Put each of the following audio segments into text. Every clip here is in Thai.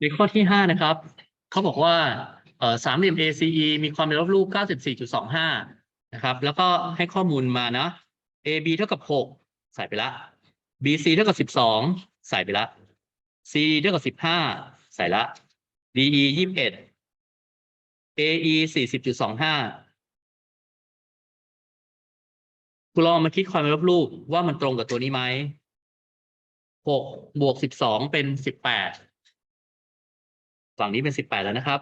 ในข้อที่ห้านะครับเขาบอกว่าสามเหลี่ยม ACE มีความเป็นลบรูป 94.25 นะครับ แล้วก็ให้ข้อมูลมานะ AB เท่ากับ 6 ใส่ไปละ BC เท่ากับ 12 ใส่ไปละ CD เท่ากับ 15 ใส่ละ DE 21 AE 40.25คุณลองมาคิดความเป็นลบรูปว่ามันตรงกับตัวนี้ไหม 6 บวก 12 เป็น 18 ฝั่งนี้เป็นสิบแปดแล้วนะครับ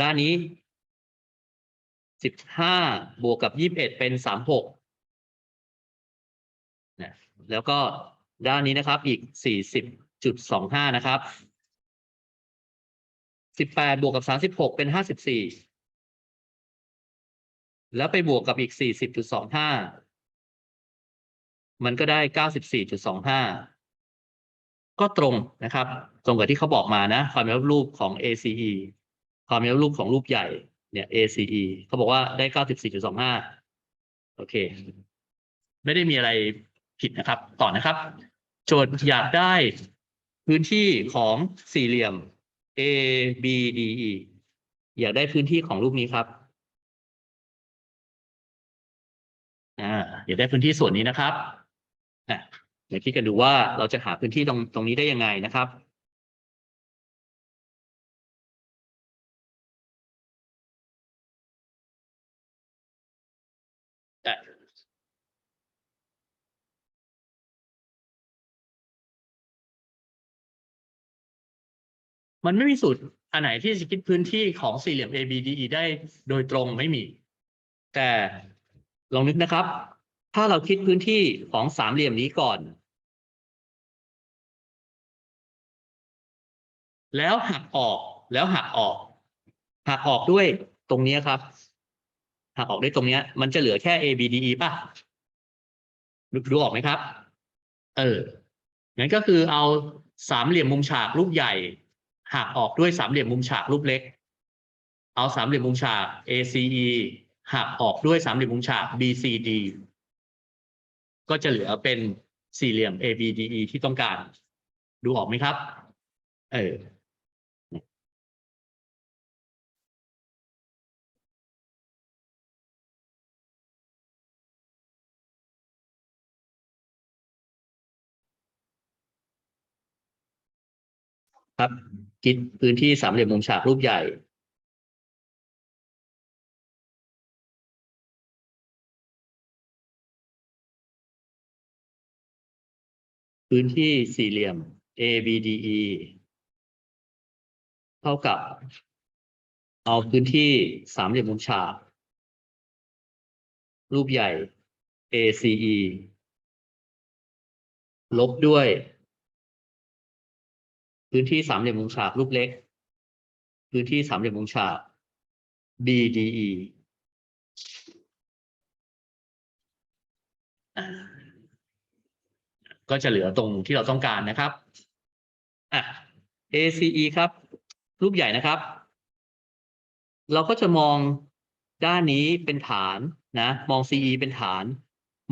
ด้านนี้สิบห้าบวกกับยี่บเอ็ดเป็นสามหกแล้วก็ด้านนี้นะครับอีกสี่สิบจุดสองห้านะครับสิบแปดบวกกับสามสิบหกเป็นห้าสิบสี่แล้วไปบวกกับอีกสี่สิบจุดสองห้ามันก็ได้เก้าสิบสี่จุดสองห้า ก็ตรงนะครับ ตรงกับที่เขาบอกมานะ ความเป็นรูปของ ACE ความเป็นรูปของรูปใหญ่เนี่ย ACE เขาบอกว่าได้94.25โอเค ไม่ได้มีอะไรผิดนะครับ ต่อนะครับ โจทย์อยากได้พื้นที่ของสี่เหลี่ยม A B D E อยากได้พื้นที่ของรูปนี้ครับอ่าอยากได้พื้นที่ส่วนนี้นะครับอะ เดี๋ยวคิดกันดูว่าเราจะหาพื้นที่ตรงตรงนี้ได้ยังไงนะครับมันไม่มีสูตรอันไหนที่จะคิดพื้นที่ของสี่เหลี่ยม ABDE ได้โดยตรงไม่มี แต่ลองนึกนะครับ ถ้าเราคิดพื้นที่ของสามเหลี่ยมนี้ก่อน แล้วหักออกแล้วหักออกหักออกด้วยตรงนี้ครับหักออกด้วยตรงนี้มันจะเหลือแค่ A B D E ป่ะดูดูออกไหมครับ เอองั้นก็คือเอาสามเหลี่ยมมุมฉากรูปใหญ่หักออกด้วยสามเหลี่ยมมุมฉากรูปเล็ก เอาสามเหลี่ยมมุมฉาก A C E หักออกด้วยสามเหลี่ยมมุมฉาก B C D ก็จะเหลือเป็นสี่เหลี่ยม A B D E ที่ต้องการ ดูออกไหมครับ เออ ครับคิดพื้นที่สามเหลี่ยมมุมฉากรูปใหญ่พื้นที่สี่เหลี่ยม ABDE เท่ากับ เอาพื้นที่สามเหลี่ยมมุมฉาก รูปใหญ่ ACE ลบด้วย พื้นที่สามเหลี่ยมมุมฉากรูปเล็ก พื้นที่สามเหลี่ยมมุมฉาก BDE ก็จะเหลือตรงที่เราต้องการนะครับอะ ACE ครับ รูปใหญ่นะครับ เราก็จะมองด้านนี้เป็นฐานนะ มอง CE เป็นฐาน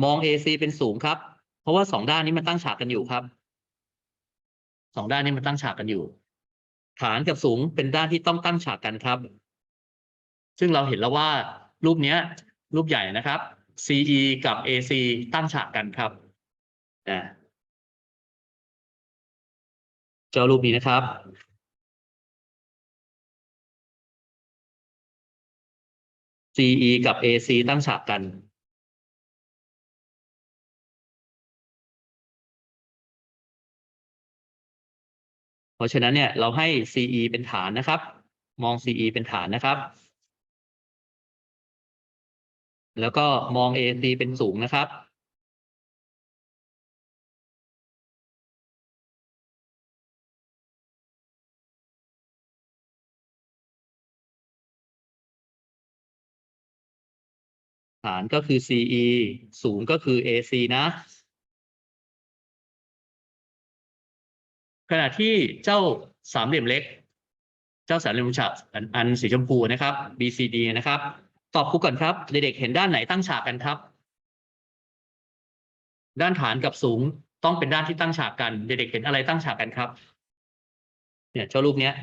มอง AC เป็นสูงครับ เพราะว่าสองด้านนี้มันตั้งฉากกันอยู่ครับ สองด้านนี้มันตั้งฉากกันอยู่ ฐานกับสูงเป็นด้านที่ต้องตั้งฉากกันครับ ซึ่งเราเห็นแล้วว่ารูปเนี้ย รูปใหญ่นะครับ CE กับ AC ตั้งฉากกันครับเจ้ารูปนี้นะครับ CE กับ AC ตั้งฉากกัน ราะฉะนั้นเนี่ยเราให้ CE เป็นฐานนะครับ มอง CE เป็นฐานนะครับ แล้วก็มอง AC เป็นสูงนะครับ ฐานก็คือ CE สูงก็คือ AC นะ ขณะที่เจ้าสามเหลี่ยมเล็ก เจ้าสามเหลี่ยมฉากอันอันสีชมพูนะครับ BCD นะครับ ตอบครูก่อนครับ เด็กๆเห็นด้านไหนตั้งฉากกันครับ ด้านฐานกับสูงต้องเป็นด้านที่ตั้งฉากกัน เด็กๆเห็นอะไรตั้งฉากกันครับ เนี่ยเจ้ารูปเนี้ย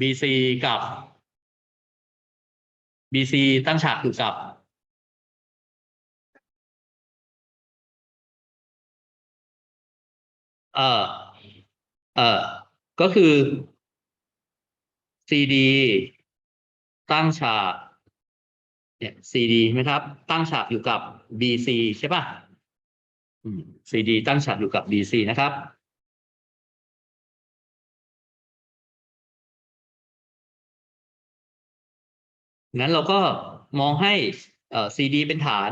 BC กับ BC ตั้งฉากอยู่กับ เอ่อเอ่อก็คือ CD ตั้งฉากเนี่ย CD ใช่ไหมครับ ตั้งฉากอยู่กับ BC ใช่ป่ะ CD ตั้งฉากอยู่กับ BC นะครับ งั้นเราก็มองให้เอ่อ CD เป็นฐาน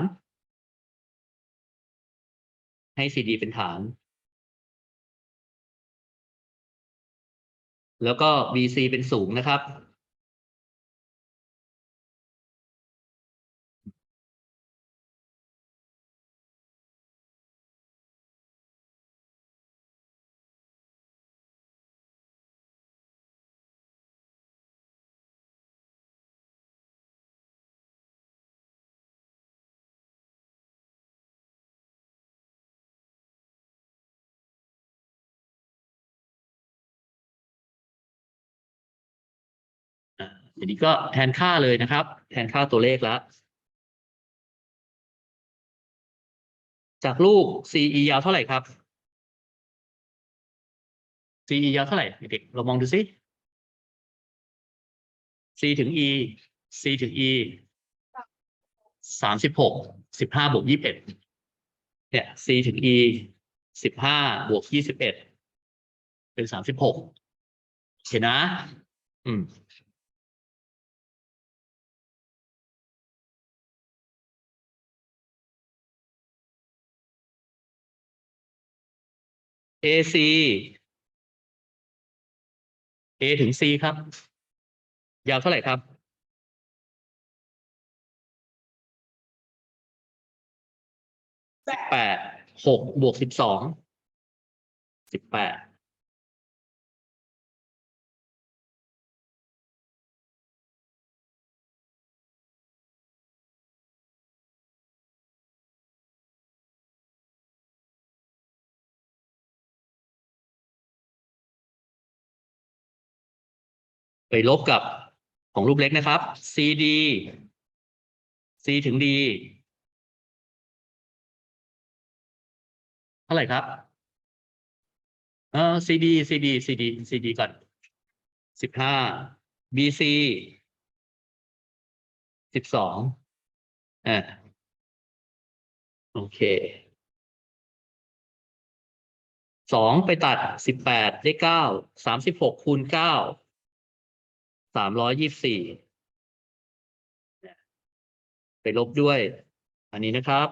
ให้ CD เป็นฐาน แล้วก็ BC เป็นสูงนะครับ อะทีนี้ก็แทนค่าเลยนะครับ แทนค่าตัวเลขแล้ว จากลูก CE ยาวเท่าไหร่ครับ CE ยาวเท่าไหร่เด็กๆเรามองดูซิ C ถึง E C ถึง E สามสิบหกสิบห้าบวกยี่สิบเอ็ดเนี่ย C ถึง E สิบห้าบวกยี่สิบเอ็ดเป็นสามสิบหกโอเคนะ อืม AC A ถึง C ครับ ยาวเท่าไหร่ครับสิบแปดหกบวกสิบสอง สิบแปด ไปลบกับของรูปเล็กนะครับ CD C ถึง D เท่าไหร่ครับ เอ่อ CD CD CD CD ก่อนสิบห้า BC สิบสองอ่าโอเคสองไปตัดสิบแปดได้เก้าสามสิบหกคูณเก้า สามร้อยยี่สิบสี่ไปลบด้วย อันนี้นะครับ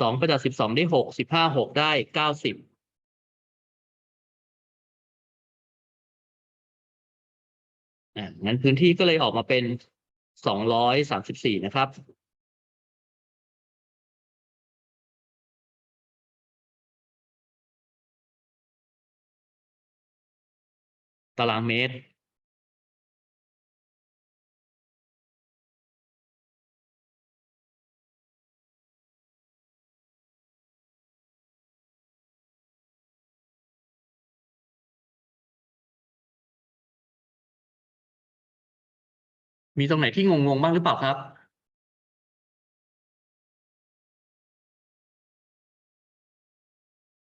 สองไปตัดสิบสองได้หกสิบห้าหกได้เก้าสิบอ่างั้นพื้นที่ก็เลยออกมาเป็นสองร้อยสามสิบสี่นะครับตารางเมตร มีตรงไหนที่งงๆบ้างหรือเปล่าครับ